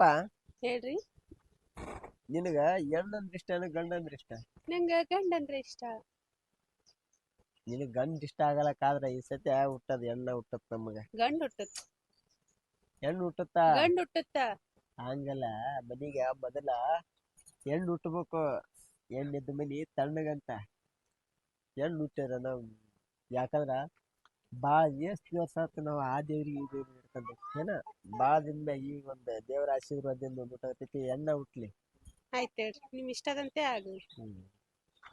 ಸ್ವಲ್ಪ ಹೇಳ್ರಿ. ನಿನಗ ಹೆಣ್ಣಂದ್ರ ಇಷ್ಟ ಗಂಡಂದ್ರ ಇಷ್ಟ? ನಂಗ ಗಂಡ ಅಂದ್ರೆ ಇಷ್ಟ. ನಿನಗ್ ಗಂಡ ಇಷ್ಟ ಆಗಲಕ್ಕಾದ್ರ ಈ ಸತಿ ಹುಟ್ಟದ ಹೆಣ್ಣ ಹುಟ್ಟತ್ ನಮಗ. ಗಂಡ ಹುಟ್ಟತ್ ಹೆಣ್ಣು ಹುಟ್ಟುತ್ತ? ಗಂಡ ಹುಟ್ಟುತ್ತ. ಹಂಗಲ್ಲ ಮನಿಗೆ ಮೊದಲ ಹೆಣ್ಣು ಹುಟ್ಟಬೇಕು. ಹೆಣ್ಣಿದ್ದ ಮನಿ ತಣ್ಣಗಂತ. ಹೆಣ್ಣು ಹುಟ್ಟಿದ ನಾವು ಯಾಕಂದ್ರ ಭಾಳ ಎಷ್ಟು ದಿವಸ ಆತು ನಾವು ಆ ದೇವ್ರಿಗೆ ಈ ದೇವ್ರಿಗೆ. ಹಿಡ್ಕೊಂಡು ಏನ? ಬಾಳ ದಿನ ಈ ಈಗ ಒಂದ್ ದೇವರ ಆಶೀರ್ವಾದದಿಂದ ಒಂದು ಹುಟ್ಟಾಕತೈತಿ ಎಣ್ಣೆ ಹುಟ್ಲಿ ಆಯ್ತು ಹೇಳ್ರಿ. ನಿಮ್ ಇಷ್ಟದಂತೆ ಆಗ್ಲಿ. ಹ್ಮ್.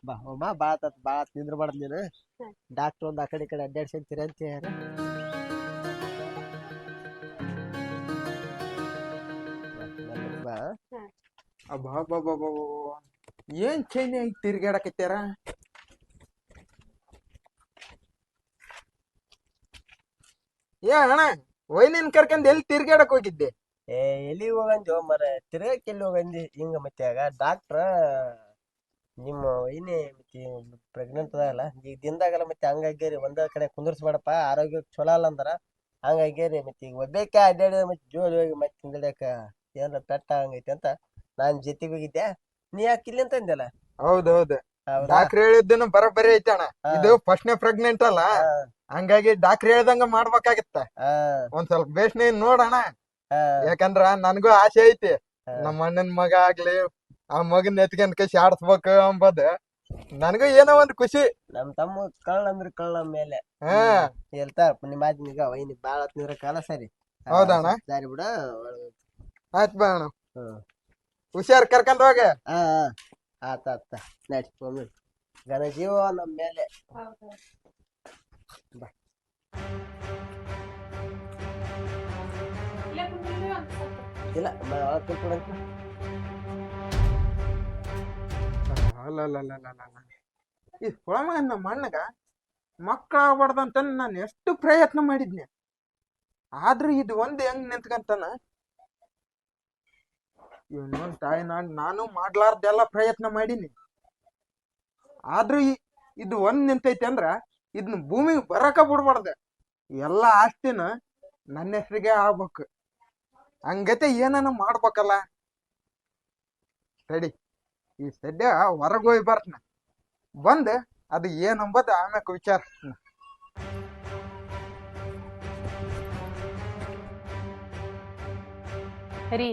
ಬಾ ಅಮ್ಮ ಬಾಳ ತತ್ ಬಾಳ ಬಾತ್ ನಿಂದ್ರಬಾರ್ದು ನೀನು. ಹ್ಮ್. ಡಾಕ್ಟರ್ ಒಂದ್ ಆ ಕಡೆ ಈ ಕಡೆ ಅಡ್ಡಾಡ್ಸಂತೀರ ಅಂತ ಯಾರ ಬಾ ಅಬ್ಬಾಬಾಬಾಬಾ ಏನ್ ಚೈನಿ ಆಗಿ ತಿರ್ಗಾಡಕತ್ಯಾರ? ಏ ಅಣ್ಣ. ವೈನಿನ್ ಕರ್ಕೊಂಡ್ ಎಲ್ಲಿ ತಿರ್ಗಾಡಕ್ ಹೋಗಿದ್ದೆ? ಏ ಎಲ್ಲಿ ಹೋಗಂದಿ ಮರ ತಿರ್ಗಕ್ ಎಲ್ಲಿ ಹೋಗಂದಿ? ಹಿಂಗ ಮತ್ತೆ ಆಗ ಡಾಕ್ಟ್ರ ನಿಮ್ಮ ಏನೇ ಮತ್ತೆ ಪ್ರೆಗ್ನೆಂಟ್ ಅದಲ್ಲ ಈಗ ದಿನದಾಗಲ್ಲ ಮತ್ತೆ ಹಂಗಾಗ್ಯಾರಿ ಒಂದ ಕಡೆ ಕುಂದರ್ಸ್ಬೇಡಪ್ಪ ಆರೋಗ್ಯ ಚಲೋ ಅಲ್ಲ ಅಂದ್ರ ಹಂಗಾಗ್ಯಾರಿ ಮತ್ತೆ ಈಗ ಒಬ್ಬೇಕ ಅಡ್ಡಾಡಿದ ಮತ್ತೆ ಜೋಲಿ ಹೋಗಿ ಮತ್ತೆ ತಿಂದಡಕ ಏನಾರ ಪೆಟ್ಟ ಹಂಗೈತಿ ಅಂತ ನಾನ್ ಜೊತೆಗೆ ಹೋಗಿದ್ದೆ. ನೀ ಯಾಕೆ ಇಲ್ಲಿ ಅಂತ ಅಂದಲ್ಲ ಹೌದೌದು ಹೌದಾ. ಡಾಕ್ಟರ್ ಹೇಳಿದ್ದನ್ನು ಬರೋಬ್ಬರಿ ಐತೆ ಅಣ್ಣ. ಇದು ಫಸ್ಟ್ನೇ ಪ್ರೆಗ್ನೆಂಟ್ ಅಲ್ಲ. ಹಂಗಾಗಿ ಡಾಕ್ಟರ್ ಹೇಳ್ದಂಗ ಮಾಡ್ಬೇಕಾಗತ್ತ. ಆ ಒಂದ್ ಸ್ವಲ್ಪ ಬೇಸ್ನೆ ನೋಡಣ. ಹಾ. ಯಾಕಂದ್ರ ನನ್ಗೂ ಆಸೆ ಐತಿ. ನಮ್ಮ ಅಣ್ಣನ್ ಮಗ ಆಗ್ಲಿ ಆ ಮಗನ್ ಎತ್ಕೊಂಡ್ ಕಸಿ ಆಡ್ಸ್ಬೇಕು ಅಂಬದ್ ನನಗೂ ಏನೋ ಒಂದ್ ಖುಷಿ. ನಮ್ ತಮ್ಮ ಕಳ್ಳ ಅಂದ್ರ ಕಳ್ಳ ಮೇಲೆ. ಹಾ. ಹೇಳ್ತಾ ನಿಮ್ಮ ಆದ್ಮೀಗ ವೈನಿ ಬಾಳ ತಿಂದ್ರ ಕಾಲ ಸರಿ. ಹೌದಣ್ಣ? ಸರಿ ಬಿಡ. ಆಯ್ತು ಬಾ ಅಣ್ಣ. ಹ್ಮ್. ಹುಷಾರ್ ಕರ್ಕೊಂಡ್ ಹೋಗ. ಆ ಆತ ಆತ ನಡಿ ಘನ ಜೀವ ನಮ್ಮ ಮೇಲೆ. ಬಾ ಇಲ್ಲ ಅಲ್ಲ ಅಲ್ಲ ಈ ಹೊಳಮಗ ನಮ್ಮ ಅಣ್ಣಗ ಅಂತ ನಾನು ಎಷ್ಟು ಪ್ರಯತ್ನ ಮಾಡಿದ್ನೆ. ಆದ್ರೂ ಇದು ಒಂದು ಹೆಂಗ್ ನಿಂತ್ಕಂತಾನ ಇನ್ನೊಂದ್ ತಾಯಿ ನಾಡ್ ನಾನು ಮಾಡ್ಲಾರ್ದೆಲ್ಲ ಪ್ರಯತ್ನ ಮಾಡೀನಿ. ಆದ್ರೂ ಇದು ಒಂದ್ ನಿಂತೈತೆ ಅಂದ್ರ ಇದನ್ನ ಭೂಮಿಗೆ ಬರಕ ಬಿಡ್ಬಾರ್ದೆ. ಎಲ್ಲ ಆಸ್ತಿನ ನನ್ನ ಹೆಸರಿಗೆ ಆಗ್ಬೇಕು. ಹಂಗತೆ ಏನನ ಮಾಡ್ಬೇಕಲ್ಲ. ಸಡಿ ಈ ಸದ್ಯ ಹೊರಗೆ ಬರ್ತನೆ ಬಂದ್ ಅದು ಏನಂಬದು ಆಮ್ಯಾಕ ವಿಚಾರ. ರೀ.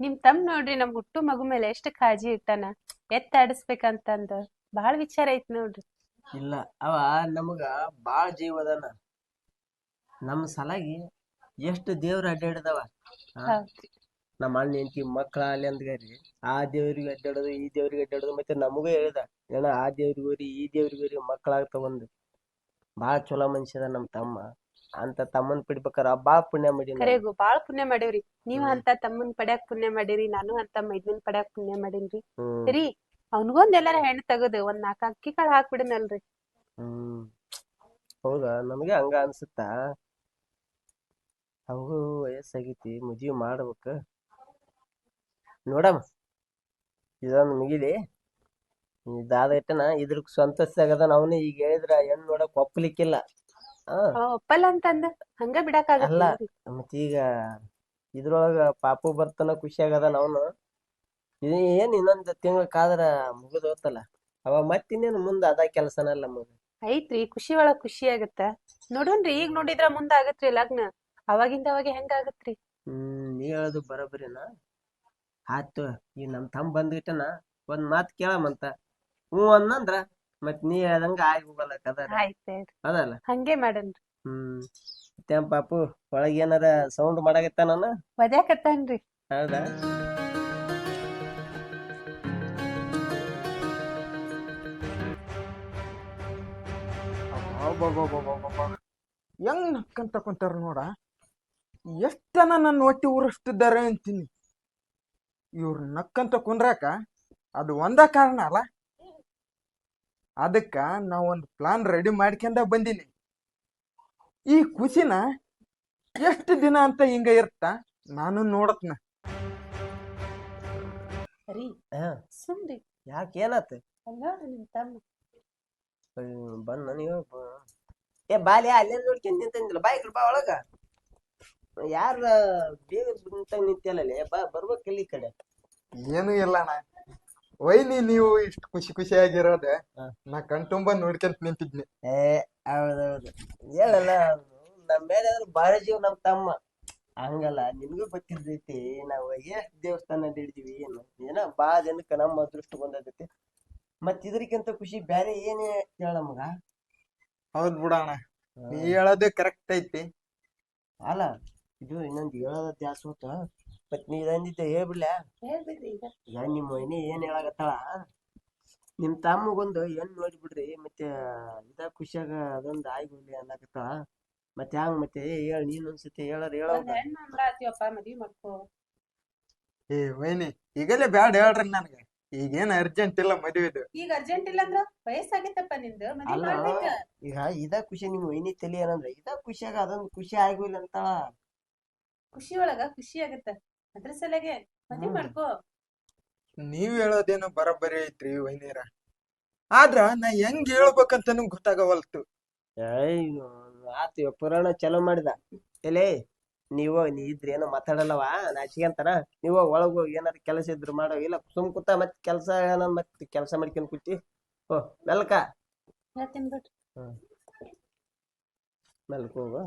ನಿಮ್ ತಮ್ ನೋಡ್ರಿ ನಮ್ ಹುಟ್ಟು ಮಗು ಮೇಲೆ ಎಷ್ಟ್ ಕಾಳಜಿ ಇಟ್ಟಾನ. ಎತ್ತ ಆಡಿಸ್ಬೇಕಂತಂದ. ಬಹಳ ವಿಚಾರ ಐತ್ ನೋಡ್ರಿ. ಇಲ್ಲ. ಅವ ನಮಗ ಬಾಳ ಜೀವ ಅದಾನ. ನಮ್ಮ ಸಲಾಗಿ ಎಷ್ಟು ದೇವ್ರ ಅಡ್ಡಾಡಿದವ? ಹೌದ್ರಿ. ನಮ್ಮ ಅಣ್ಣ ಹೆಂಡತಿ ಮಕ್ಕಳ ಅಲ್ಲಿ ಅಂದ್ಗಾರಿ ಆ ದೇವ್ರಿಗೆ ಅಡ್ಡಾಡೋದು ಈ ದೇವ್ರಿಗೆ ಅಡ್ಡಾಡೋದು ಮತ್ತೆ ನಮಗೂ ಹೇಳ್ದ ಏನ ಆ ದೇವ್ರಿಗೆ ಹೋರಿ ಈ ದೇವ್ರಿಗೆ ಹೋರಿ ಮಕ್ಕಳಾಗ್ತಾವ ಒಂದು ಬಾಳ ಚಲೋ ಮನುಷ್ಯ ಅದ ನಮ್ಮ ತಮ್ಮ. ಅಂತ ತಮ್ಮನ್ ಪಿಡ್ಬೇಕಾರ ಬಾಳ ಪುಣ್ಯ ಮಾಡಿ ಕರೆಗು ಬಾಳ ಪುಣ್ಯ ಮಾಡೇವ್ರಿ ನೀವ್ ಅಂತ ತಮ್ಮನ್ ಪಡ್ಯಾಕ್ ಪುಣ್ಯ ಮಾಡೀರಿ ನಾನು ಅಂತ ಮೈದ್ನನ್ ಪಡ್ಯಾಕ್ ಪುಣ್ಯ ಮಾಡೀನ್ರಿ. ಹ್ಮ್. ರೀ ಅವ್ನಿಗೊಂದ್ ಎಲ್ಲಾರ ಹೆಣ್ಣು ತೆಗದು ಒಂದ್ ನಾಲ್ಕು ಅಕ್ಕಿ ಕಾಳು ಹಾಕ್ಬಿಡನಲ್ರಿ. ಹ್ಮ್. ಹೌದಾ? ನಮಗೆ ಹಂಗ ಅನ್ಸುತ್ತ? ಅವು ವಯಸ್ಸಾಗೈತಿ ಮದ್ವಿ ಮಾಡ್ಬೇಕ. ನೋಡಮ್ಮ ಇದೊಂದು ಮುಗಿಲಿ. ಇದಾದ ಇಟ್ಟನ ಇದ್ರ ಸ್ವಂತ ಆಗದ ಅವನು ಈಗ ಹೇಳಿದ್ರ ಹೆಣ್ಣು ನೋಡಕ್ ಒಪ್ಪಲಿಕ್ಕಿಲ್ಲ ಆ? ಅವ ಒಪ್ಪಲ್ಲ ಅಂತಂದ. ಹಂಗ ಬಿಡಾಕ್ ಅಲ್ಲ. ಮತ್ತೀಗ ಇದ್ರೊಳಗ ಪಾಪು ಬರ್ತಾನ ಖುಷಿ ಆಗದ ಅವನು. ಇದು ಏನ್ ಇನ್ನೊಂದ್ ತಿಂಗಳ ಕಾದ್ರ ಮುಗಿದ್ ಹೋತಲ್ಲ. ಅವ ಮತ್ತಿನ್ನೇನು ಮುಂದ ಅದ ಕೆಲಸನಲ್ಲ ನಮಗ ಐತ್ರಿ ಖುಷಿ ಒಳಗ್ ಖುಷಿ ಆಗತ್ತ. ನೋಡೋಣ್ರಿ ಈಗ ನೋಡಿದ್ರ ಮುಂದ ಆಗತ್ರಿ ಲಗ್ನ. ಅವಾಗಿಂದ ಅವಾಗ ಹೆಂಗ ಆಗತ್ರಿ? ಹ್ಮ್ ನೀ ಹೇಳೋದು ಬರೋಬ್ಬರಿನ ಆತು ಈಗ ನಮ್ ತಮ್ಮ ಬಂದ್ಗಿಟ್ಟನ ಒಂದ್ ಮಾತ್ ಕೇಳಮಂತ ಹ್ಞೂ ಅನ್ನಂದ್ರ ಮತ್ ನೀ ಹೇಳ್ದಂಗ ಆಗಿ ಹೋಗಲ್ಲ ಆಯ್ತ್ ಅದಲ್ಲ. ಹಂಗೆ ಮಾಡನ್ರಿ ಹ್ಮ್ ಮತ್ತೇನ್ ಪಾಪು ಒಳಗ್ ಏನಾರ ಸೌಂಡ್ ಮಾಡಾಕತ್ತಾನ ಒದ್ಯಾಕತ್ತಾನ್ರಿ. ಹೌದಾ? ಹೆಂಗ್ ನಕ್ಕಂತ ಕುಂತಾರ ನೋಡ? ಎಷ್ಟನ ನನ್ನ ಹೊಟ್ಟಿ ಉರಿಸ್ತಿದ್ದಾರೆ ಅಂತೀನಿ. ಇವ್ರ ನಕ್ಕಂತ ಕುಂದ್ರಾಕ ಅದು ಒಂದ ಕಾರಣ ಅಲ್ಲ. ಅದಕ್ಕ ನಾವು ಒಂದು ಪ್ಲಾನ್ ರೆಡಿ ಮಾಡ್ಕೊಂಡ ಬಂದೀನಿ. ಈ ಖುಷಿನ ಎಷ್ಟು ದಿನ ಅಂತ ಹಿಂಗ ಇರ್ತ? ನಾನು ನೋಡತ್ನ. ರೀ ಸುಮ್ರಿ ಯಾಕೆ ಏನಾತ? ಅಲ್ಲ ನಿಮ್ಮ ತಮ್ಮ. ಬಂದ್ ನನಗೆ ಏ ಬಾಲಿ ಅಲ್ಲೇ ನೋಡ್ಕೊಂಡ್ ನಿಂತಂದಿಲ್ಲ ಬಾ ಈ ಬಾ ಒಳಗ. ಯಾರ ಬೇಗ ನಿಂತ ನಿಂತಿಲ್ಲ ಬಾ ಬರ್ಬೇಕಲ್ಲ ಈ ಕಡೆ. ಏನು ಇಲ್ಲ ಅಣ್ಣ. ವೈನಿ ನೀವು ಇಷ್ಟು ಖುಷಿ ಖುಷಿಯಾಗಿರೋದ ಆಗಿರೋದೆ ನಾ ಕಣ್ತುಂಬ ನೋಡ್ಕೊಂತ ನಿಂತಿದ್ನಿ. ಏ ಹೌದೌದು. ಹೇಳಲ್ಲ ನಮ್ಮ ಮೇಲೆ ಅಂದ್ರೆ ಬಾಳ ಜೀವ ನಮ್ಮ ತಮ್ಮ. ಹಂಗಲ್ಲ ನಿಮ್ಗೂ ಗೊತ್ತಿರ್ತೈತಿ ನಾವು ಎಷ್ಟ್ ದೇವಸ್ಥಾನ ಹಿಡಿದೀವಿ ಏನು. ಏನ ಬಾ ಜನಕ್ಕೆ ನಮ್ಮ ಅದೃಷ್ಟ ಬಂದೈತಿ. ಮತ್ ಇದ್ರಕ್ಕಿಂತ ಖುಷಿ ಬ್ಯಾರೆ ಏನೇ ಹೇಳ ನಮಗ. ಹೌದ್ ಬಿಡಣ ನೀ ಹೇಳೋದು ಕರೆಕ್ಟ್ ಐತಿ. ಅಲ್ಲ ಇದು ಇನ್ನೊಂದು ಹೇಳೋದ ದ್ಯಾಸ ಹೋತ ಮತ್ ನೀ ಇದಂದಿದ್ದ ಹೇಳ್ಬಿಡ್ಲ ಈಗ. ನಿಮ್ಮ ಮನೆ ಏನ್ ಹೇಳಾಕತ್ತಾಳ? ನಿಮ್ ತಮ್ಮಗೊಂದು ನೋಡಿ ನೋಡ್ಬಿಡ್ರಿ ಮತ್ತೆ ಇದ ಖುಷಿಯಾಗ ಅದೊಂದು ಆಯ್ಗುಲಿ ಅನ್ನಕತ್ತಾಳ. ಮತ್ತೆ ಹಂಗ ಮತ್ತೆ? ಹೇಳ ನೀನ್ ಒಂದ್ಸತಿ ಹೇಳರ್ ಹೇಳ ಮದ್ವಿ ಮಾಡ್ಕೋ. ಏ ವೈನಿ ಈಗಲೇ ಬ್ಯಾಡ ಹೇಳ್ರಿ ನನ್ಗೆ. ಈಗೇನ್ ಅರ್ಜೆಂಟ್ ಇಲ್ಲ ಮದುವೆದು. ಈಗ ಅರ್ಜೆಂಟ್ ಇಲ್ಲ ಅಂದ್ರ ವಯಸ್ಸಾಗೈತಪ್ಪ ನಿಂದು ಮದ್ವಿ ಅಲ್ಲ. ಮಾಡ್ಬೇಕ. ಈಗ ಇದ ಖುಷಿ ನಿಮ್ ವೈನಿ ತಲಿ ಏನಂದ್ರ ಇದ ಖುಷಿಯಾಗ ಅದೊಂದು ಖುಷಿ ಆಗಿಲ್ಲ ಅಂತಾಳ. ಖುಷಿ ಒಳಗ ಖುಷಿ ಆಗತ್ತ ಅದ್ರ ಸಲಗೆ ಮದ್ವೆ ಹ್ಮ್. ಮಾಡ್ಕೋ. ನೀವ್ ಹೇಳೋದೇನೋ ಬರಬ್ಬರಿ ಐತ್ರಿ ವೈನೇರ. ಆದ್ರ ನಾ ಹೆಂಗ್ ಹೇಳ್ಬೇಕಂತನೂ ಗೊತ್ತಾಗವಲ್ತು. ಅಯ್ಯೋ ಆತು ಪುರಾಣ ಚಲೋ ಮಾಡಿದ. ಎಲೇ ನೀವು ನೀ ಇದ್ರ ಏನೋ ಮಾತಾಡಲ್ಲವ? ನಾಚಿಗೆ ಅಂತಾನ? ನೀವು ಒಳಗೆ ಹೋಗಿ ಏನಾರ ಕೆಲಸ ಇದ್ರು ಮಾಡೋ. ಇಲ್ಲ ಸುಮ್ ಕೂತ ಮತ್ ಕೆಲಸ ಏನೋ ಮತ್ ಕೆಲಸ ಮಾಡ್ಕೊಂಡ್ ಕೂತಿ. ಓ ಮೆಲ್ಕ. ಹೇಳ್ತೀನಿ ಬಿಡ್ರಿ. ಮೆಲ್ಕ ಹೋಗು.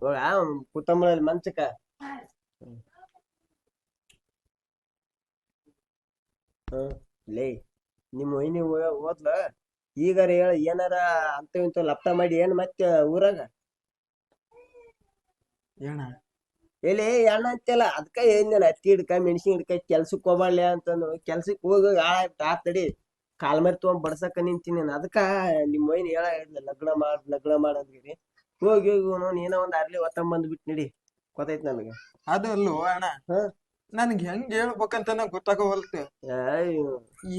ಹೋಗ ಕುತ್ತಂಬಳಲ್ಲಿ ಮಂಚಕ ಹ್ಮ್. ಲೇ ನಿಮ್ಮ ವೈನಿ ಓದ್ಲ ಈಗಾರ ಹೇಳ ಏನಾರ ಅಂತ ಇಂತ ಲಪ್ಟ ಮಾಡಿ ಏನ್ ಮತ್ತೆ ಊರಾಗ? ಏನ? ಎಲ್ಲಿ ಅಣ್ಣ ಅಂತೆಲ್ಲ ಅದಕ್ಕ ಏನ್ ಹತ್ತಿ ಹಿಡ್ಕ ಮೆಣಸಿನ ಹಿಡ್ಕ ಕೆಲ್ಸಕ್ಕೆ ಹೋಗಲ್ಲ ಅಂತಂದು. ಕೆಲ್ಸಕ್ಕೆ ಹೋಗಿ ಆ ತಡಿ ಕಾಲ್ ಮರಿ ತೊಗೊಂಡ್ ಬಡ್ಸಕ ನಿಂತೀನಿ ನಾನು. ಅದಕ್ಕ ನಿಮ್ಮ ಮೈನ್ ಹೇಳ ಲಗ್ನ ಮಾಡ್ ಲಗ್ನ ಮಾಡಂದ್ರಿ ಹೋಗಿ ಹೋಗಿ ನೋನ್ ಏನೋ ಒಂದ್ ಅರ್ಲಿ ಒತ್ತಂಬ ಬಂದ್ ಬಿಟ್ ನಡಿ. ಗೊತ್ತೈತ್ ನನಗೆ. ಅದಲ್ಲೋ ಅಣ್ಣ ಹಾ. ನನ್ಗೆ ಹೆಂಗ್ ಹೇಳ್ಬೇಕಂತ ಗೊತ್ತಾಗವಲ್ತು. ಏಯ್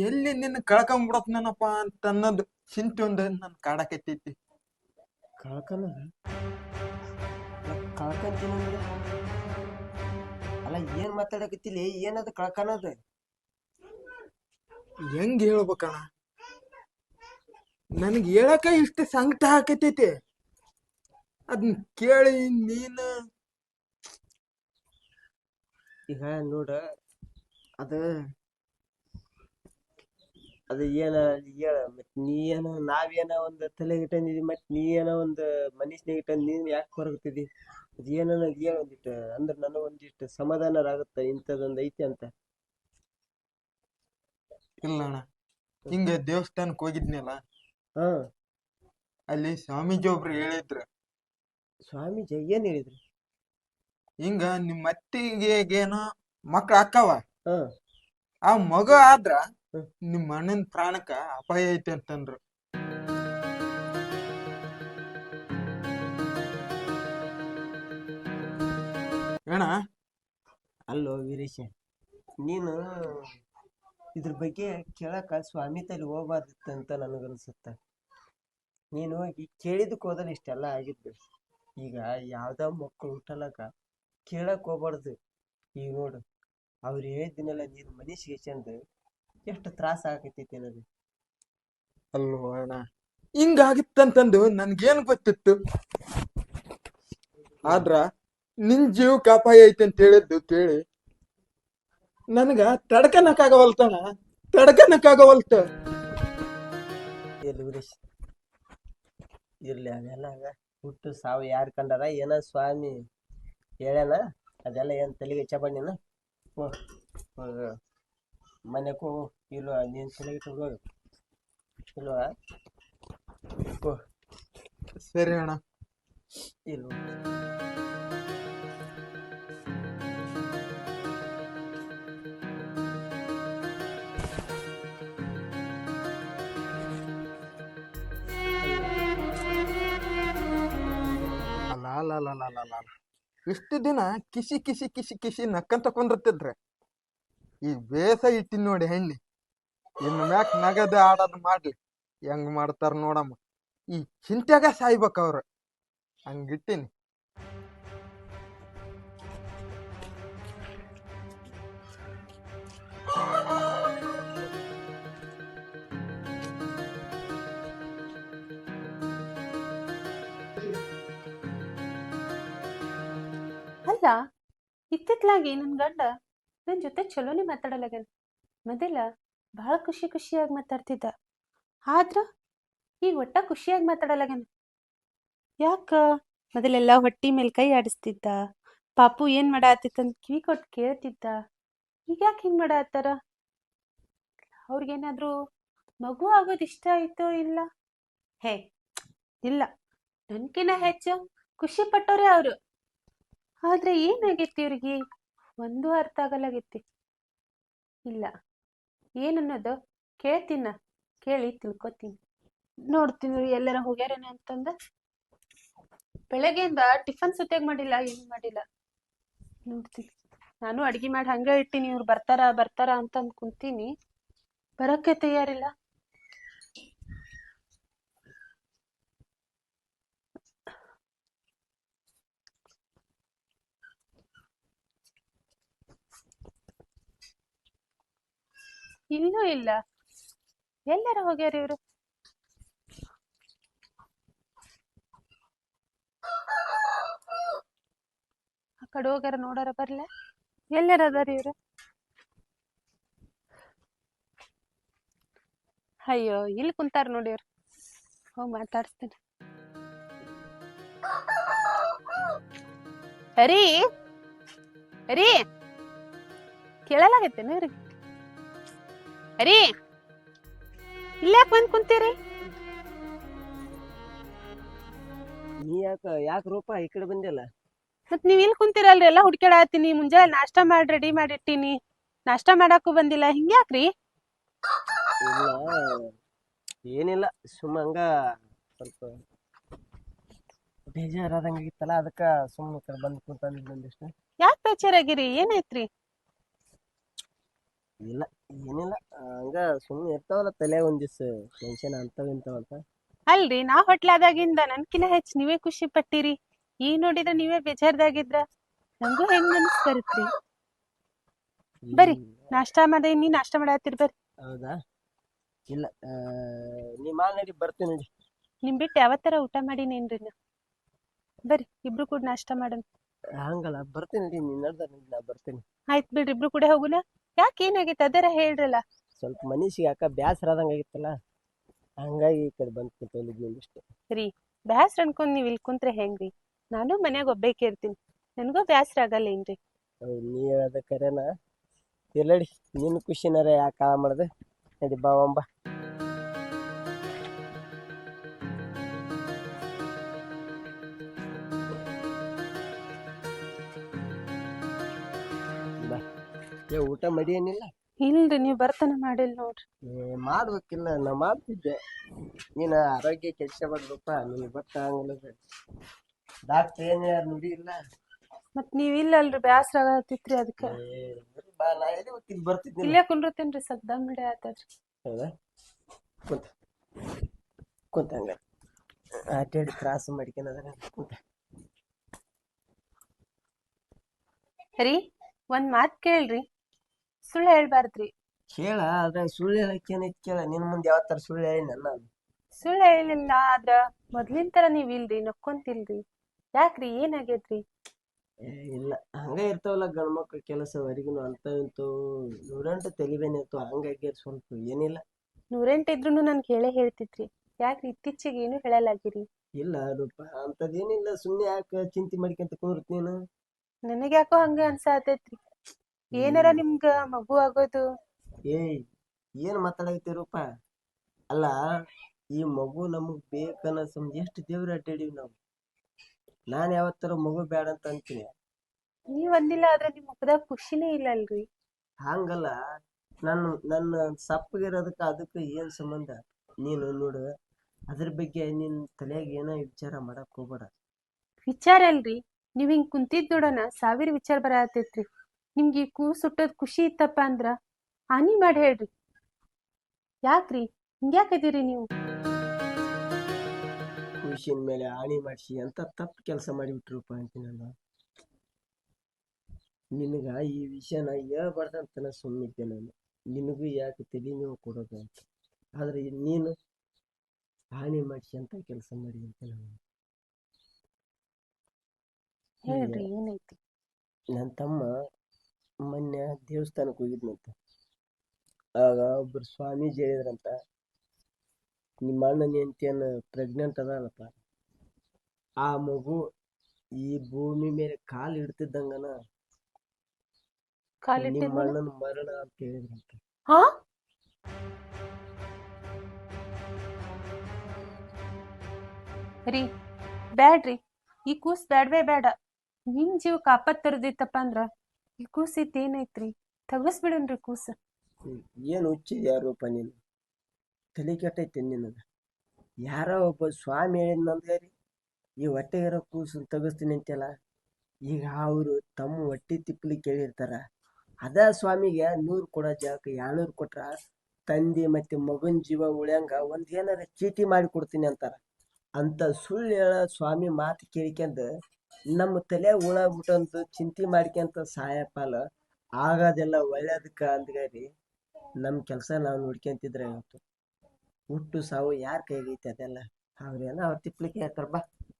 ಎಲ್ಲಿ ನಿನ್ನ ಕಳ್ಕೊಂಬಿಡತ್ ನನಪ್ಪ ಅಂತ ಅನ್ನೋದು ಚಿಂತೆ ಒಂದ್ ನನ್ ಕಾಡಕತ್ತೈತಿ ಕಳ್ಕನ ಕಳ್ಕಂತೀನಿ ಅಂದ್ರೆ ಅಲ್ಲ ಏನ್ ಮಾತಾಡಕತ್ತಿಲಿ? ಏನದು ಕಳ್ಕನದು? ಹೆಂಗ್ ಹೇಳ್ಬೇಕಣ? ನನಗೆ ಹೇಳಕ ಇಷ್ಟ ಸಂಕಟ ಹಾಕತೈತಿ ಅದನ್ನ ಕೇಳಿ ನೀನು. ಈಗ ನೋಡ ಅದ ಅದ ಏನ ಹೇಳ ಮತ್ ನೀ ಏನೋ ನಾವೇನ ಒಂದ್ ತಲೆಗೆ ಇಟ್ಟಂದಿದಿ ಮತ್ ನೀ ಏನೋ ಒಂದ್ ಮನುಷ್ಯನಿಗೆ ಇಟ್ಟಂದ್ ನೀನ್ ಯಾಕೆ ಹೊರಗ್ತಿದಿ? ಅದ್ ಏನೋ ಹೇಳ ಒಂದಿಟ್ಟು ಅಂದ್ರ ನನಗ ಒಂದಿಷ್ಟು ಸಮಾಧಾನ ಆಗುತ್ತ ಇಂಥದೊಂದ್ ಐತಿ ಅಂತ. ಇಲ್ಲ ಅಣ್ಣ ಹಿಂಗ ದೇವಸ್ಥಾನಕ್ ಹೋಗಿದ್ನಲ್ಲ ಹಾ. ಅಲ್ಲಿ ಸ್ವಾಮೀಜಿ ಒಬ್ರು ಹೇಳಿದ್ರು. ಸ್ವಾಮೀಜಿ ಏನ್ ಹೇಳಿದ್ರಿ? ಹಿಂಗ ನಿಮ್ ಅತ್ತಿಗೆಗೇನೋ ಮಕ್ಳು ಅಕ್ಕವ. ಹಾ. ಆ ಮಗ ಆದ್ರ ಹ್ಮ್. ಅಣ್ಣನ ಪ್ರಾಣಕ್ಕ ಅಪಾಯ ಐತೆ ಅಂತಂದ್ರು. ಅಣ್ಣ. ಅಲ್ಲೋ ವೀರೇಶ, ನೀನು ಇದ್ರ ಬಗ್ಗೆ ಕೇಳಕ ಸ್ವಾಮಿ ತಲೆ ಹೋಗ್ಬಾರ್ದಿತ್ತು ಅಂತ ನನಗನ್ಸುತ್ತ. ನೀನು ಹೋಗಿ ಕೇಳಿದಕ್ಕೆ ಹೋದ್ರೆ ಇಷ್ಟೆಲ್ಲ ಆಗಿದ್ದು. ಈಗ ಯಾವ್ದೋ ಮಕ್ಕಳು ಹುಟ್ಟಲಕ ಕೇಳಕ್ ಹೋಗ್ಬಾರ್ದು. ಈಗ ನೋಡು, ಅವ್ರು ಹೇಳಿದ್ದಿನಲ್ಲ ನೀನು ಮನೆ ಚಂದ ಎಷ್ಟು ತ್ರಾಸ ಆಗತೈತಿ ನನಗೆ ಅಲ್ವ ಅಣ್ಣ ಹಿಂಗಾಗಿತ್ತಂತಂದು ನನ್ಗೇನ್ ಗೊತ್ತಿತ್ತು? ಆದ್ರ ನಿನ್ ಜೀವ ಕಾಪಾಯಿ ಐತಿ ಅಂತ ಹೇಳಿದ್ದು ಕೇಳಿ. ನನಗ ತಡ್ಕನಕ್ಕಾಗವಲ್ತಣ ತಡ್ಕನಕ್ಕಾಗವಲ್ತ. ಎಲ್ಲಿ ಇರ್ಲಿ ಅದೆಲ್ಲ ಆಗ. ಹುಟ್ಟು ಸಾವು ಯಾರು ಕಂಡಾರ? ಏನ ಸ್ವಾಮಿ ಹೇಳ್ಯಾನ? ಅದೆಲ್ಲ ಏನು ತಲೆಗೆ ಚಪಣ್ಣಿನ ಮನೆಗೂ ಇಲ್ವಾ ನೀನ್ ಇಟ್ಕೊಂಡು ಹೋಗು ಇಲ್ವಾ ಸರಿ ಅಣ್ಣ ಇಲ್ವಾ ಅಲ್ಲ. ಇಷ್ಟು ದಿನ ಕಿಸಿ ಕಿಸಿ ಕಿಸಿ ಕಿಸಿ ನಕ್ಕಂತ ಕುಂದಿರ್ತಿದ್ರೆ. ಈ ಬೇಸ ಇಟ್ಟಿನ ನೋಡಿ ಹೆಣ್ಣಿ. ಇನ್ನು ಮ್ಯಾಕ್ ನಗದ ಆಡೋದು ಮಾಡ್ಲಿ. ಹೆಂಗ್ ಮಾಡ್ತಾರ ನೋಡಮ್ಮ. ಈ ಚಿಂತೆಗ ಸಾಯ್ಬೇಕ ಅವ್ರ. ಹಂಗಿಟ್ಟಿನಿ ಇತ್ತಿತ್ಲಾಗಿ ನನ್ ಗಂಡ ನನ್ ಜೊತೆ ಚಲೋನೆ ಮಾತಾಡಲಾಗ್ಯಾನ ಮೊದಲ ಬಹಳ ಖುಷಿ ಖುಷಿಯಾಗಿ ಮಾತಾಡ್ತಿದ್ದ. ಆದ್ರ ಈಗ ಒಟ್ಟ ಖುಷಿಯಾಗಿ ಮಾತಾಡಲಾಗ್ಯಾನ ಯಾಕ? ಮೊದಲೆಲ್ಲ ಹೊಟ್ಟಿ ಮೇಲೆ ಕೈ ಆಡಿಸ್ತಿದ್ದ. ಪಾಪು ಏನ್ ಮಾಡಾತಿತ್ತಂತ ಕಿವಿ ಕೊಟ್ಟು ಕೇಳ್ತಿದ್ದ. ಈಗ ಯಾಕೆ ಹಿಂಗ್ ಮಾಡಾತ್ತಾರ? ಅವ್ರಿಗೇನಾದ್ರೂ ಮಗು ಆಗೋದು ಇಷ್ಟ ಆಯ್ತೋ ಇಲ್ಲ? ಹೇ, ಇಲ್ಲ. ನನ್ಕಿನ ಹೆಚ್ಚು ಖುಷಿ ಪಟ್ಟವ್ರೆ ಅವ್ರು. ಆದ್ರೆ ಏನಾಗೈತಿ ಇವ್ರಿಗೆ? ಒಂದು ಅರ್ಥ ಆಗಲಾಗೈತಿ. ಇಲ್ಲ. ಏನನ್ನೋದು ಕೇಳ್ತೀನ, ಕೇಳಿ ತಿಳ್ಕೊತೀನಿ. ನೋಡ್ತೀನಿ ಎಲ್ಲರ ಹೋಗ್ಯಾರೇನ ಅಂತಂದ? ಬೆಳಗ್ಗೆಯಿಂದ ಟಿಫನ್ ಸತ್ಯಾಗ ಮಾಡಿಲ್ಲ, ಏನು ಮಾಡಿಲ್ಲ. ನೋಡ್ತೀನಿ. ನಾನು ಅಡ್ಗೆ ಮಾಡಿ ಹಂಗೆ ಇಟ್ಟಿನಿ ಇವ್ರು ಬರ್ತಾರ ಬರ್ತಾರ ಅಂತ ಕುಂತೀನಿ. ಬರಕ್ಕೆ ತಯಾರಿಲ್ಲ. ಇನ್ನೂ ಇಲ್ಲ ಎಲ್ಲರೂ ಹೋಗ್ಯಾರ ಇವ್ರು ಆ ಕಡೆ ಹೋಗ್ಯಾರ ನೋಡಾರ ಬರ್ಲ ಎಲ್ಲರ ಅದಾರ ಇವ್ರು ಅಯ್ಯೋ ಇಲ್ಲಿ ಕುಂತಾರ ನೋಡಿ ಇವ್ರು ಹೋಗಿ ಮಾತಾಡ್ಸ್ತೇನೆ ಹರಿ ಹರಿ ಕೇಳಲಾಗತ್ತೇನ ಇವ್ರಿಗೆ ಹರಿ ಇಲ್ಲಾಕ್ ಬಂದ್ ಕುಂತೀರಿ. ನೀ ಯಾಕ ಯಾಕ ರೂಪ ಈ ಕಡೆ ಬಂದಿಲ್ಲ? ಮತ್ ನೀವ್ ಇಲ್ಲಿ ಕುಂತಿರಲ್ರಿ ಎಲ್ಲಾ ಹುಡ್ಕ್ಯಾಡತ್ತೀನಿ ಮುಂಜಾನೆ ನಾಷ್ಟಾ ಮಾಡಿ ರೆಡಿ ಮಾಡಿಟ್ಟಿನಿ ನಾಷ್ಟಾ ಮಾಡಾಕು ಬಂದಿಲ್ಲ ಹಿಂಗ್ಯಾಕ್ರಿ ಇಲ್ಲ ಏನಿಲ್ಲ ಸುಮ್ಮ ಹಂಗ ಸ್ವಲ್ಪ ಬೇಜಾರಾದಂಗಿತ್ತಲ್ಲ ಅದಕ್ಕ ಸುಮ್ಮನೆ ಬಂದ್ ಕುಂತ ಯಾಕೆ ಒಂದಿಷ್ಟು ಯಾಕ್ ಬೇಜಾರಾಗಿರಿ ಏನಾಯ್ತ್ರಿ? ಇಲ್ಲ ಏನಿಲ್ಲ. ಹಂಗ ಸುಮ್ಮನೆ ಇರ್ತಾವಲ್ಲ ತಲೆ ಒಂದಿವ್ಸ ಟೆನ್ಷನ್ ಅಂತವ್ ಇಂತವ್ ಅಂತ. ಅಲ್ರಿ ನಾ ಹೊಟ್ಲಾದಾಗಿಂದ ನನ್ಕಿನ ಹೆಚ್ಚ್ ನೀವೇ ಖುಷಿ ಪಟ್ಟಿರಿ. ಈ ನೋಡಿದ್ರ ನೀವೇ ಬೇಜಾರ್ದಾಗಿದ್ರ. ನಂಗೂ ಹೆಂಗ್ ಅನ್ಸ್ ಬರುತ್ರಿ? ಬರ್ರಿ. ನಾಷ್ಟಾ ಮಾಡಿ ನೀ ನಾಷ್ಟಾ ಮಾಡಾತಿರ್ ಬರ್ರಿ ಹೌದಾ? ಇಲ್ಲ ಆ, ನೀ ಮಾಲ್ ನಡಿ ಬರ್ತೀನಿ ನಡಿ. ನಿಮ್ ಬಿಟ್ಟು ಯಾವತ್ತರ ಊಟ ಮಾಡಿನೇನ್ರಿ ನಾ? ಬರ್ರಿ ಇಬ್ರು ಕೂಡ ನಾಷ್ಟಾ ಮಾಡೋಣ. ಹಂಗಲ್ಲ ಬರ್ತೀನಿ ನಡಿ ನೀನ್ ನಡ್ದ ನಡಿ ನಾ ಬರ್ತೀನಿ. ಆಯ್ತ್ ಬಿಡ್ರಿ ಇಬ್ರು ಕೂಡ ಹೋಗುನ. ಯಾಕೆ ಏನಾಗಿತ್ತು ಅದರ ಹೇಳ್ರಲ್ಲ. ಸ್ವಲ್ಪ ಮನಸ್ಸಿಗೆ ಯಾಕ ಬ್ಯಾಸರ ಆದಂಗ ಆಗಿತ್ತಲ್ಲ ಹಂಗಾಗಿ ಈ ಕಡೆ ಬಂದು ಅಷ್ಟೇ ಸರಿ ಬ್ಯಾಸ್ರ ಅನ್ಕೊಂಡ್ ನೀವ್ ಇಲ್ಲಿ ಕುಂತ್ರೆ ಹೆಂಗ್ರಿ? ನಾನು ಮನ್ಯಾಗ ಒಬ್ಬೇಕೆ ಇರ್ತೀನಿ. ನನಗೂ ಬ್ಯಾಸ್ರ ಆಗಲ್ಲ ಏನ್ರಿ? ಹೌದ್ ನೀ ಹೇಳದ ಕರೆನ. ಇರ್ಲಡಿ ನಿನ್ನ ಖುಷಿನಾರ ಯಾಕೆ ಕಾಲ ಮಾಡ್ದೆ? ನಡಿ ಬಾ ಒಂಬ. ಏ ಊಟ ಮಡಿ ಏನಿಲ್ಲ ಇಲ್ರಿ ನೀವ್ ಬರ್ತಾನ ಮಾಡಿಲ್ಲ ನೋಡ್ರಿ. ಮಾಡ್ಬೇಕಿಲ್ಲ ನಾ ಮಾಡ್ತಿದ್ದೆ. ನೀನ ಆರೋಗ್ಯ ಕೆಡ್ಸ್ಕೊಬಾರ್ದಪ್ಪ ನಿನಗೆ ಗೊತ್ತಾಗಂಗಿಲ್ಲ ಡಾಕ್ಟ್ರ್ ಏನ್ ಯಾರು ನುಡಿ ಇಲ್ಲ. ಮತ್ ನೀವ್ ಇಲ್ಲ ಅಲ್ರಿ ಬ್ಯಾಸರ ಆಗತ್ತಿತ್ರಿ ಅದಕ್ಕ ಏ, ಬಾ ನಾ ಎಲ್ಲಿ ಹೋಗ್ತಿದ್ ಬರ್ತಿದ್ನಿಲ್ಲ ಇಲ್ಲೇ ಕುಂಡ್ರತೇನ್ರಿ ಸ್ವಲ್ಪ ದಮ್ ಹಿಡಿ ಆತದ್ರಿ. ಹೌದಾ? ಕುಂತ. ಕುಂತ ಹಂಗ. ಅಡ್ಡಾಡಿ ಕ್ರಾಸ್ ಮಾಡ್ಕೊಂಡ್ರೆ ಕುಂತ. ರೀ ಒಂದ್ ಮಾತ್ ಕೇಳ್ರಿ. ಸುಳ್ಳು ಹೇಳ್ಬಾರ್ದ್ರಿ. ಕೇಳ ಆದ್ರೆ ಸುಳ್ಳು ಹೇಳಕ್ಕೆ ಏನೈತಿ ಕೇಳ ನಿನ್ ಮುಂದೆ ಯಾವ ತರ ಸುಳ್ಳು ಹೇಳಿ ನನ್ನ ಸುಳ್ಳು ಹೇಳಿಲ್ಲ ಆದ್ರ ಮೊದ್ಲಿನ ತರ ನೀವ್ ಇಲ್ರಿ ನಕ್ಕೊಂತಿಲ್ರಿ. ಯಾಕ್ರಿ ಏನಾಗೈತ್ರಿ ಇಲ್ಲ ಹಂಗ ಇರ್ತಾವಲ್ಲ ಗಂಡ್ಮಕ್ಳ ಕೆಲಸ ಹೊರಗಿನ ಅಂತ ಇಂತು ನೂರೆಂಟು ತೆಲಿಬೇನೆ ಇತ್ತು ಹಂಗಾಗಿ ಸ್ವಲ್ಪ ಏನಿಲ್ಲ. ನೂರೆಂಟ್ ಇದ್ರೂನು ನನ್ ಕೇಳೇ ಹೇಳ್ತಿದ್ರಿ. ಯಾಕ್ರಿ ಇತ್ತೀಚೆಗೆ ಏನು ಹೇಳಲಾಗಿರಿ? ಇಲ್ಲ ರೂಪ ಅಂತದೇನಿಲ್ಲ ಸುಮ್ನೆ ಯಾಕೆ ಚಿಂತೆ ಮಾಡ್ಕೊಂತ ಕುಂದ್ರತ್ ನೀನು? ನನಗ್ಯಾಕೋ ಹಂಗ ಅನ್ಸಾತೈತ್ರಿ. ಏನಾರ ನಿಮ್ಗ ಮಗು ಆಗೋದು? ಏಯ್ ಏನ್ ಮಾತಾಡಕತ್ತಿ ರೂಪ ಅಲ್ಲ ಈ ಮಗು ನಮಗ್ ಬೇಕನ್ನ ಸಮಜ್ ಎಷ್ಟು ದೇವ್ರ ಅಡ್ಡಾಡಿವಿ ನಾವು? ನಾನ್ ಯಾವತ್ತರ ಮಗು ಬೇಡ ಅಂತ ಅಂತೀನಿ. ನೀವ್ ಅಂದಿಲ್ಲ ಆದ್ರೆ ನಿಮ್ ಮುಖದಾಗ ಖುಷಿನೇ ಇಲ್ಲ ಅಲ್ರಿ ಹಂಗಲ್ಲ ನನ್ನ ನನ್ನ ಸಪ್ಪಗಿರೋದಕ್ಕ ಅದಕ್ಕ ಏನ್ ಸಂಬಂಧ? ನೀನು ನೋಡು ಅದ್ರ ಬಗ್ಗೆ ನಿನ್ ತಲೆಯಾಗ ಏನೋ ವಿಚಾರ ಮಾಡಕ್ ಹೋಗ್ಬೇಡ. ವಿಚಾರ ಅಲ್ರಿ ನೀವ್ ಹಿಂಗ್ ಕುಂತಿದ್ ನೋಡೋಣ ಸಾವಿರ ವಿಚಾರ ಬರತೈತ್ರಿ. ನಿಮ್ಗೆ ಈ ಕೂ ಹುಟ್ಟೋದ್ ಖುಷಿ ಇತ್ತಪ್ಪ ಅಂದ್ರ? ಹಾನಿ ಮಾಡಿ ಹೇಳ್ರಿ. ಯಾಕ್ರಿ? ಹಿಂಗ್ಯಾಕದಿರಿ ನೀವು? ಖುಷಿನ ಮೇಲೆ ಆಣಿ ಮಾಡಿಸಿ ಅಂತ ತಪ್ಪು ಕೆಲಸ ಮಾಡಿಬಿಟ್ರಪ್ಪ ಅಂತೀನಿ ನಾನು. ನಿನಗ ಈ ವಿಷಯನ ಹೇಳ್ಬಾರ್ದಂತ ಸುಮ್ಮಿದ್ದೆ ನಾನು. ನಿನಗೂ ಯಾಕೆ ತಲೆ ನೀವು ಕೊಡೋದು ಅಂತ. ಆದ್ರೆ ನೀನು ಹಾನಿ ಮಾಡಿಸಿ ಅಂತ ಕೆಲಸ ಮಾಡಿ ಅಂತ ನಾನು. ಹೇಳ್ರಿ ಏನೈತಿ ನನ್ನ ತಮ್ಮ ಮೊನ್ನೆ ದೇವಸ್ಥಾನಕ್ಕೆ ಹೋಗಿದ್ನಂತ ಆಗ ಒಬ್ಬರು ಸ್ವಾಮೀಜಿ ಹೇಳಿದ್ರಂತ ನಿಮ್ಮ ಅಣ್ಣನ ಹೆಂಡತಿಯನ್ನು ಪ್ರೆಗ್ನೆಂಟ್ ಅದಲ್ಲಪ್ಪ ಆ ಮಗು ಈ ಭೂಮಿ ಮೇಲೆ ಕಾಲು ಇಡ್ತಿದ್ದಂಗನ ನಿಮ್ಮ ಅಣ್ಣನ ಮರಣ ಅಂತ ಹೇಳಿದ್ರಂತ. ರೀ ಬ್ಯಾಡ್ರಿ. ಈ ಕೂಸ್ ಬ್ಯಾಡ್ವೇ ಬೇಡ ನಿಮ್ ಜೀವಕ್ಕೆ ಆಪತ್ ತರದಿತ್ತಪ್ಪ ಅಂದ್ರ ಈ ಕೂಸಿ ಏನೈತ್ರಿ ತಗಸ್ಬಿಡನ್ರಿ ಕೂಸ ಏನು ಹುಚ್ಚಿದ್ಯಾ ರೂಪ ನೀನು ತಲೆ ಕೆಟ್ಟೈತೆ ನಿನಗೆ ಯಾರೋ ಒಬ್ಬ ಸ್ವಾಮಿ ಹೇಳಿದ್ನಂದ್ರೆ ರೀ ಈ ಹೊಟ್ಟೆಗಿರೋ ಕೂಸು ತಗಸ್ತೀನಿ ಅಂತೆಲ್ಲ ಈಗ ಅವರು ತಮ್ಮ ಹೊಟ್ಟೆ ತಿಪ್ಪಲಿ ಕೇಳಿರ್ತಾರ ಅದ ಸ್ವಾಮಿಗೆ ನೂರು ಕೊಡೋ ಜಾಗಕ್ಕೆ ಏಳ್ನೂರು ಕೊಟ್ರ ತಂದಿ ಮತ್ತೆ ಮಗನ ಜೀವ ಉಳ್ಯಂಗ ಒಂದ್ ಏನಾರ ಚೀಟಿ ಮಾಡಿ ಕೊಡ್ತೀನಿ ಅಂತಾರ ಅಂತ ಸುಳ್ಳು ಹೇಳ ಸ್ವಾಮಿ ಮಾತು ಕೇಳ್ಕೊಂಡು ನಮ್ಮ ತಲೆ ಹುಳ ಚಿಂತೆ ಮಾಡ್ಕೊಂತ ಸಹಾಯ ಪಾಲ ಆಗೋದೆಲ್ಲ ಒಳ್ಳೇದಕ್ಕ ಅಂದ್ಗಾರಿ ನಮ್ಮ ಕೆಲಸ ನಾವು ನೋಡ್ಕೊಂತಿದ್ರೆ ಇವತ್ತು. ಹುಟ್ಟು ಸಾವು ಯಾರ ಕೈಗೈತೆ ಅದೆಲ್ಲ? ಅವ್ರೇನೋ ಅವ್ರ ತಿಪ್ಲಿಕ್ಕೆ ಹೇಳ್ತಾರ, ಬಾ,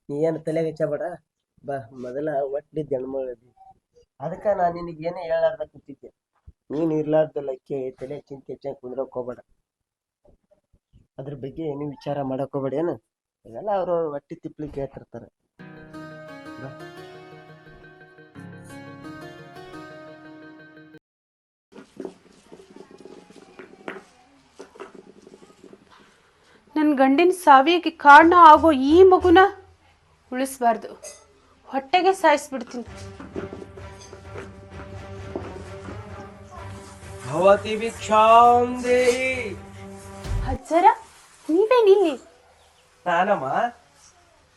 ನೀ ಏನು ತಲೆಗೆ ಹಚ್ಚಬೇಡ, ಬಾ, ಮೊದಲ ಒಟ್ಲಿ ಹೆಣ್ಮಗಳದಿ ಅದಕ್ಕೆ ನಾನು ನಿನಗೆ ಏನೇ ಹೇಳಾರ್ದ ಕೂತಿದ್ದೆ. ನೀನು ಇರ್ಲಾರ್ದಲ್ಲ ಕೇಳಿ ತಲೆ ಚಿಂತೆ ಹೆಚ್ಚಾಗಿ ಕುಂದ್ರಕ್ ಹೋಗ್ಬೇಡ. ಅದ್ರ ಬಗ್ಗೆ ಏನು ವಿಚಾರ ಮಾಡಕ್ ಹೋಗ್ಬೇಡ, ಏನು? ಇದೆಲ್ಲ ಅವ್ರವ್ರ ಹೊಟ್ಟಿ ತಿಪ್ಲಿಕ್ಕೆ ಹೇಳ್ತಿರ್ತಾರೆ. ನನ್ನ ಗಂಡಿನ ಸಾವಿಗೆ ಕಾರಣ ಆಗೋ ಈ ಮಗುನ ಉಳಿಸ್ಬಾರ್ದು. ಹೊಟ್ಟೆಗೆ ಸಾಯಿಸ್ಬಿಡ್ತೀನಿ. ಭವತಿ ಭಿಕ್ಷಾಂ ದೇಹಿ. ಅಜ್ಜರ ನೀವೇನಿಲ್ಲಿ ನಾನಮ್ಮ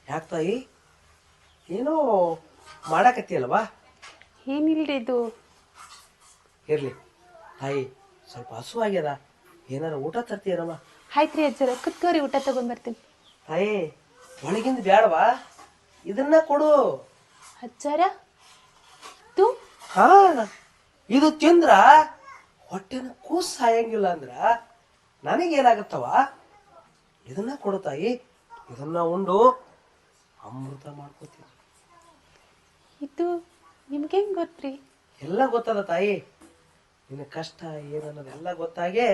ಯಾಕೆ ತಾಯಿ? ಏನೋ ಮಾಡಕತ್ತೀಯಲ್ವಾ? ಏನಿಲ್ರಿ ಇದು? ಇರ್ಲಿ. ತಾಯಿ ಸ್ವಲ್ಪ ಹಸು ಆಗ್ಯದ. ಏನಾರ ಊಟ ತರ್ತೀಯನಮ್ಮ? ಆಯ್ತ್ರಿ ಅಜ್ಜರ ಕುತ್ಕೋರಿ ಊಟ ತಗೊಂಡ್ಬರ್ತೀನಿ ತಾಯಿ ಒಳಗಿಂದ ಬ್ಯಾಡವಾ? ಇದನ್ನ ಕೊಡು. ಅಜ್ಜರ ತು ಹಾ ಇದು ತಿಂದ್ರ ಹೊಟ್ಟೆನ ಕೂಸ್ ಸಾಯಂಗಿಲ್ಲ ಅಂದ್ರ ನನಗೇನಾಗತ್ತವ? ಇದನ್ನ ಕೊಡು ತಾಯಿ ಇದನ್ನ ಉಂಡು ಅಮೃತ ಮಾಡ್ಕೋತೀನಿ. ಇದು ನಿಮ್ಗೆ ಹೆಂಗ್ ಗೊತ್ತ್ರಿ? ಎಲ್ಲ ಗೊತ್ತದ ತಾಯಿ. ನಿನ್ನ ಕಷ್ಟ ಏನನ್ನೋದೆಲ್ಲ ಗೊತ್ತಾಗೆ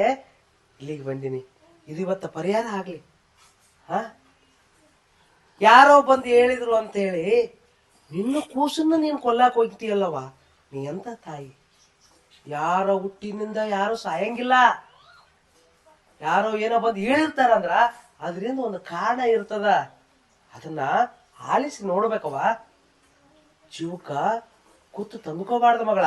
ಇಲ್ಲಿಗೆ ಬಂದಿನಿ. ಇದು ಇವತ್ತ ಪರಿಹಾರ ಆಗ್ಲಿ. ಹಾ? ಯಾರೋ ಬಂದು ಹೇಳಿದ್ರು ಅಂತ ಹೇಳಿ ನಿನ್ನ ಕೂಸನ್ನ ನೀನು ಕೊಲ್ಲಾಕ್ ಹೋಗ್ತೀಯಲ್ಲವ ನೀ ಎಂತ ತಾಯಿ? ಯಾರೋ ಹುಟ್ಟಿನಿಂದ ಯಾರು ಸಾಯಂಗಿಲ್ಲ. ಯಾರೋ ಏನೋ ಬಂದು ಹೇಳಿರ್ತಾರಂದ್ರ, ಅದರಿಂದ ಒಂದು ಕಾರಣ ಇರ್ತದ. ಅದನ್ನ ಆಲಿಸಿ ನೋಡ್ಬೇಕವ ಜೀವಕ್ಕ ಕೂತು ತಂದುಕೋಬಾರ್ದು ಮಗಳ.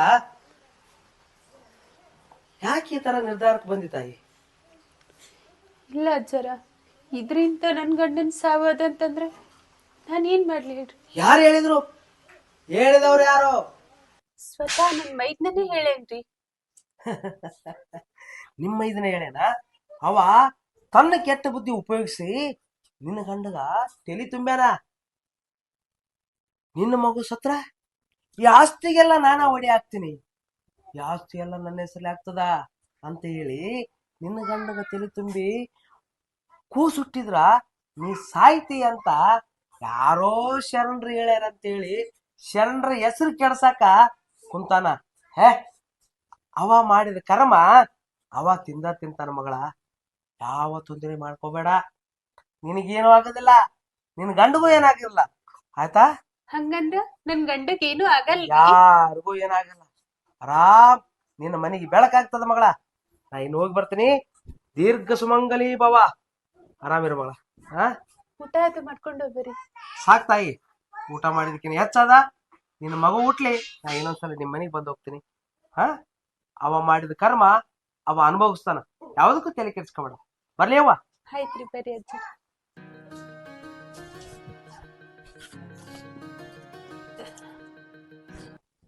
ಯಾಕೆ ಈ ತರ ನಿರ್ಧಾರಕ್ಕೆ ಬಂದಿ ತಾಯಿ? ಇಲ್ಲ ಅಜ್ಜರ ಇದರಿಂದ ನನ್ನ ಗಂಡನ ಸಾವದಂತಂದ್ರೆ ನಾನು ಏನ್ ಮಾಡ್ಲಿ ಹೇಳ್ರಿ? ಯಾರು ಹೇಳಿದ್ರು? ಹೇಳಿದವ್ರು ಯಾರು? ಸ್ವತಃ ನನ್ನ ಮೈದ್ನೇ ಹೇಳೇನ್ರಿ. ನಿಮ್ಮ ಇದನ್ನ ಹೇಳೇನ? ಅವ ತನ್ನ ಕೆಟ್ಟ ಬುದ್ಧಿ ಉಪಯೋಗಿಸಿ ನಿನ್ನ ಗಂಡಗ ತಲೆ ತುಂಬ್ಯಾನ. ನಿನ್ನ ಮಗು ಸತ್ರ? ಈ ಆಸ್ತಿಗೆಲ್ಲ ನಾನ ಒಡೆ ಹಾಕ್ತೀನಿ. ಈ ಆಸ್ತಿ ಎಲ್ಲ ನನ್ನ ಹೆಸರಲ್ಲಿ ಆಗ್ತದ? ಅಂತ ಹೇಳಿ ನಿನ್ನ ಗಂಡಗ ತಲೆ ತುಂಬಿ ಕೂಸುಟ್ಟಿದ್ರ? ನೀ ಸಾಯ್ತಿ ಅಂತ ಯಾರೋ ಶರಣರು ಹೇಳ್ಯಾರ ಅಂತೇಳಿ ಶರಣರ ಹೆಸರು ಕೆಡ್ಸಾಕ ಕುಂತಾನ. ಹೇ, ಅವ ಮಾಡಿದ ಕರ್ಮ ಅವ ತಿಂದ ತಿಂತಾನ ಮಗಳ. ಯಾವ ತೊಂದರೆ ಮಾಡ್ಕೋಬೇಡ. ನಿನಗೇನು ಆಗೋದಿಲ್ಲ. ನಿನ್ ಗಂಡಗೂ ಏನಾಗಿರಲ್ಲ. ಆಯ್ತಾ? ಹಂಗಂದ್ರ ನನ್ ಗಂಡಗ್ ಏನು ಆಗಲ್ಲ ಯಾರಿಗೂ ಏನಾಗಲ್ಲ ಆರಾಮ್ ನಿನ್ನ ಮನೆಗೆ ಬೆಳಕಾಗ್ತದ ಮಗಳ. ನಾ ಇನ್ ಹೋಗಿ ಬರ್ತೀನಿ. ದೀರ್ಘ ಸುಮಂಗಲಿ ಭವ. ಆರಾಮಿರು ಮಗಳ. ಹಾ ಊಟ ಅದು ಮಾಡ್ಕೊಂಡು ಹೋಗ್ಬರಿ ಸಾಕ್ ತಾಯಿ. ಊಟ ಮಾಡಿದಕ್ಕಿನ ಹೆಚ್ಚದ. ನಿನ್ನ ಮಗು ಹುಟ್ಲಿ. ನಾ ಇನ್ನೊಂದ್ಸಲ ನಿಮ್ ಮನೆಗೆ ಬಂದು ಹೋಗ್ತೀನಿ. ಹಾ ಅವ ಮಾಡಿದ ಕರ್ಮ ಅವ ಅನುಭವಿಸ್ತಾನ. ಯಾವ್ದಕ್ಕೂ ತಲೆ ಕೆಡ್ಸ್ಕೊಬೇಡ. ಬರ್ಲಿ ಅವ್ವ. ಆಯ್ತ್ರಿ ಬರ್ರಿ ಅಜ್ಜ.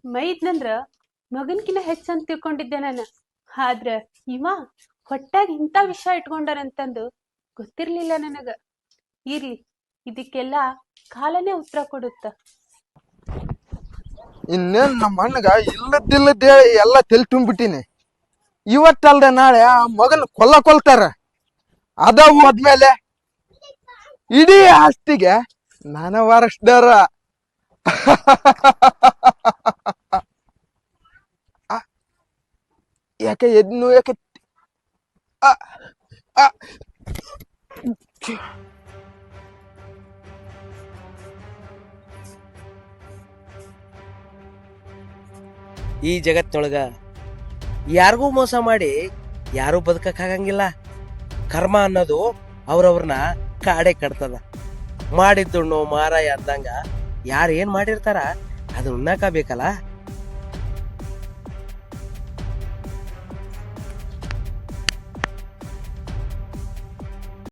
ಮೈದ್ನಂದ್ರ ಮಗನ್ಕಿನ ಹೆಚ್ಚಂತ ತಿಳ್ಕೊಂಡಿದ್ದೆ ನಾನು. ಆದ್ರ ಇವ ಹೊಟ್ಟಾಗ ಇಂಥ ವಿಷಯ ಇಟ್ಕೊಂಡಾರಂತಂದು ಗೊತ್ತಿರ್ಲಿಲ್ಲ ನನಗ. ಇರ್ಲಿ, ಇದಕ್ಕೆಲ್ಲ ಕಾಲನೇ ಉತ್ತರ ಕೊಡುತ್ತ. ಇನ್ನೇನ್ ನಮ್ಮ ಅಣ್ಣಗ ಇಲ್ಲದಿಲ್ಲದ ಎಲ್ಲ ತೆಲ್ ತುಂಬಿಟ್ಟಿನಿ. ಇವತ್ತಲ್ದ ನಾಳೆ ಆ ಮಗನ ಕೊಲ್ಲ ಕೊಲ್ತಾರ. ಅದ ಹೋದ್ಮೇಲೆ ಇಡೀ ಆಸ್ತಿಗೆ ನಾನ ವಾರಸ್ದಾರ ಯಾಕೆ ಎದ್ನು ಯಾಕೆ. ಈ ಜಗತ್ತೊಳಗ ಯಾರಿಗೂ ಮೋಸ ಮಾಡಿ ಯಾರೂ ಬದುಕಕ್ಕಾಗಂಗಿಲ್ಲ. ಕರ್ಮ ಅನ್ನೋದು ಅವ್ರವ್ರನ್ನ ಕಾಡೆ ಕಟ್ತದ. ಮಾಡಿದ್ದುಣ್ಣು ಮಾರಾಯ ಅಂದಂಗ ಯಾರು ಏನು ಮಾಡಿರ್ತಾರ ಅದನ್ನ ಉಣ್ಣಾಕ ಬೇಕಲ್ಲ